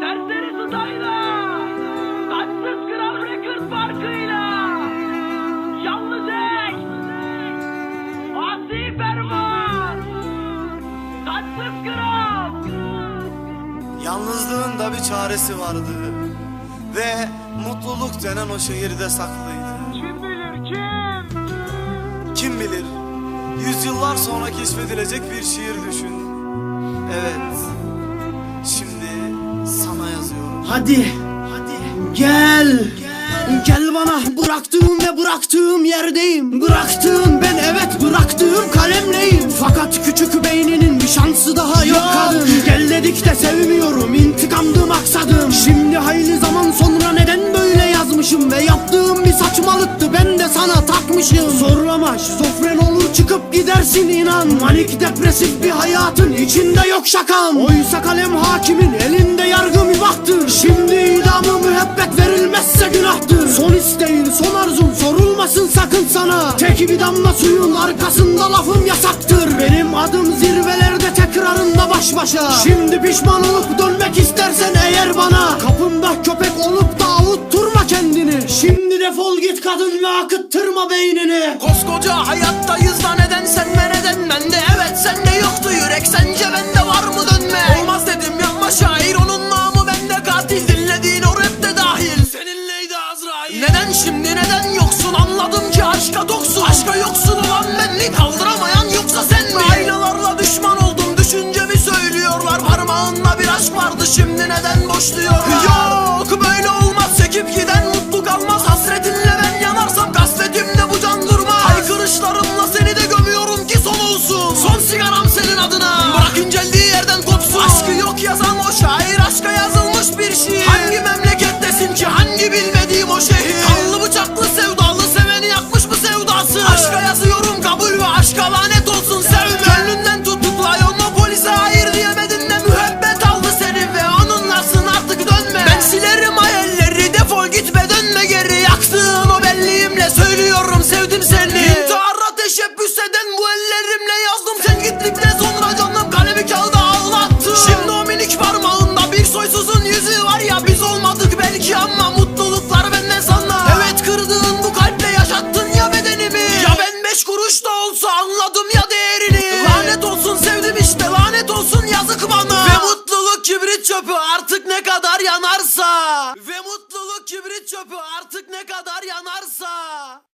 Serseri Sudayla Taçsız Kral Record farkıyla Yalnız ek Asi Ferman Taçsız Kral. Yalnızlığın da bir çaresi vardı Ve mutluluk denen o şehirde saklıydı. Kim bilir kim? Kim bilir Yüzyıllar sonra keşfedilecek bir şiir düşün Evet. Şimdi sana yazıyorum. Hadi, hadi. Gel. Gel. Bana. Bıraktığım ve bıraktığım yerdeyim. Bıraktığım ben evet bıraktığım kalemleyim. Fakat küçük beyninin bir şansı daha yok kadın. Gel dedik de sevmiyorum intikamdı maksadım. Şimdi hayli zaman sonra neden böyle yazmışım? Ve yaptığım bir saçmalıktı ben de sana takmışım. Zorlama şizofren çıkıp gidersin inan. Manik depresif bir hayatın içinde yok şakam. Oysa kalem hakimin elinde yargı mübahtır. Şimdi idamı müebbet verilmezse günahtır. Son isteğin son arzun sorulmasın sakın sana. Tek bir damla suyun arkasında lafım yasaktır. Benim adım zirvelerde tekrarında baş başa. Şimdi pişman olup dönmek istersen eğer bana. Kapımda defol git kadın ve akıttırma beynini. Koskoca hayattayız da neden sen ve neden bende Evet sende yoktu yürek sence bende var mı dönme? Olmaz dedim yanma şair onun namı bende. Katil Dinlediğin o rap de dahil. Seninleydi Azrail. Neden şimdi neden yoksun? Anladım ki aşka doksun. Aşka yoksun olan benli kaldıramayan yoksa sen mi? Aynalarla düşman oldum düşüncemi söylüyorlar. Parmağında bir aşk vardı şimdi neden boşluyorlar? Yok böyle çöpü artık ne kadar yanarsa. Ve mutluluk kibrit çöpü artık ne kadar yanarsa